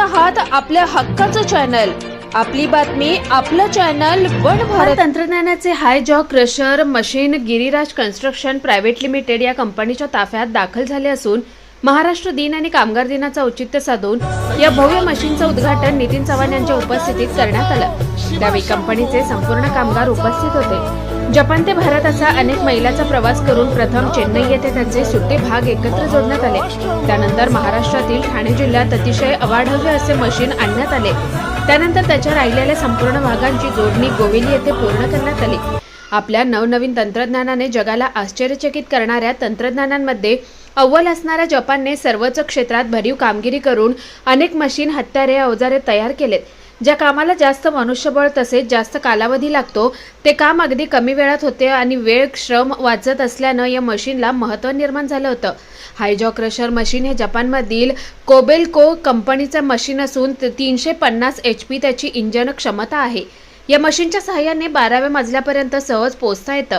आहात आपल्या हक्काचं चॅनल. आपली बातमी आपलं चॅनल वन भारत. तंत्रज्ञानाचे high jaw crusher machine Giriraj construction private limited या कंपनीच्या ताफ्यात दाखल झाले असून महाराष्ट्र दिन आणि कामगार दिनाचं औचित्य साधून या भव्य मशीनचं उद्घाटन नितीन चव्हाण यांच्या उपस्थितीत करण्यात आलं. त्यावेळी कंपनीचे संपूर्ण कामगार उपस्थित होते. जपान ते भारत असा अनेक मैलाचा प्रवास करून प्रथम चेन्नई येथे त्यांचे सुट्टे भाग एकत्र जोडण्यात आले. त्यानंतर महाराष्ट्रातील ठाणे जिल्ह्यात अतिशय अवाढव्य असे मशीन आणण्यात आले. त्यानंतर त्याच्या राहिलेल्या संपूर्ण भागांची जोडणी गोवेली येथे पूर्ण करण्यात आली. आपल्या नवनवीन तंत्रज्ञानाने जगाला आश्चर्यचकित करणाऱ्या तंत्रज्ञानांमध्ये अव्वल असणाऱ्या जपानने सर्वच क्षेत्रात भरीव कामगिरी करून अनेक मशीन हत्यारे अवजारे तयार केलेत. ज्या कामाला जास्त मनुष्यबळ तसेच जास्त कालावधी लागतो ते काम अगदी कमी वेळात होते आणि वेळ श्रम वाचत असल्यानं या मशीनला महत्त्व निर्माण झालं होतं. हायजॉ क्रशर मशीन हे जपानमधील कोबेलको कंपनीचं मशीन असून तीनशे पन्नास एच पी त्याची इंजन क्षमता आहे. या मशीनच्या सहाय्याने बाराव्या मजल्यापर्यंत सहज पोहोचता येतं.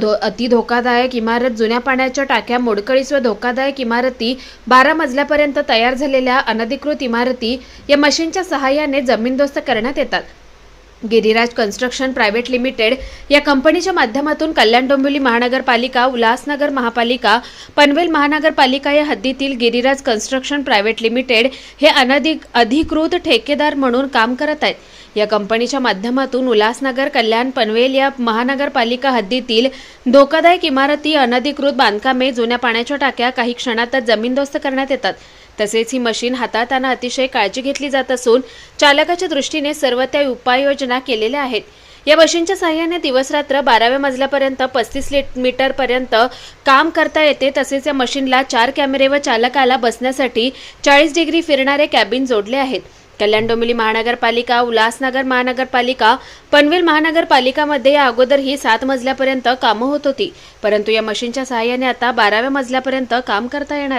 धो अति धोकादायक इमारत जुन्या पाण्याच्या टाक्या मोडकळीस व धोकादायक इमारती बारा मजल्यापर्यंत तयार झालेल्या अनधिकृत इमारती या मशीनच्या सहाय्याने जमीनदोस्त करण्यात येतात. गिरिराज कन्स्ट्रक्शन प्रायव्हेट लिमिटेड या कंपनीच्या माध्यमातून कल्याण डोंबिवली महानगरपालिका उल्हासनगर महापालिका पनवेल महानगरपालिका या हद्दीतील गिरिराज कन्स्ट्रक्शन प्रायव्हेट लिमिटेड हे अनधिक अधिकृत ठेकेदार म्हणून काम करत आहेत. या कंपनीच्या माध्यमातून उल्हासनगर कल्याण पनवेल या महानगरपालिका हद्दीतील धोकादायक इमारती अनधिकृत बांधकामे जुन्या पाण्याच्या टाक्या काही क्षणातच जमीनदोस्त करण्यात येतात. तसेच ही मशीन हाताळताना अतिशय काळजी घेतली जात असून चालकाच्या दृष्टीने सर्व त्या उपाययोजना केलेल्या आहेत. या मशीनच्या सहाय्याने दिवसरात्र बाराव्या मजल्यापर्यंत पस्तीस मीटरपर्यंत काम करता येते. तसेच या मशीनला चार कॅमेरे व चालकाला बसण्यासाठी चाळीस डिग्री फिरणारे कॅबिन जोडले आहेत. कल्याण डोंबिवली महानगरपालिका उल्हासनगर महानगरपालिका पनवेल महानगरपालिकामध्ये या अगोदर ही सात मजल्यापर्यंत कामं होत होती. परंतु या मशीनच्या सहाय्याने आता बाराव्या मजल्यापर्यंत काम करता येणार आहे.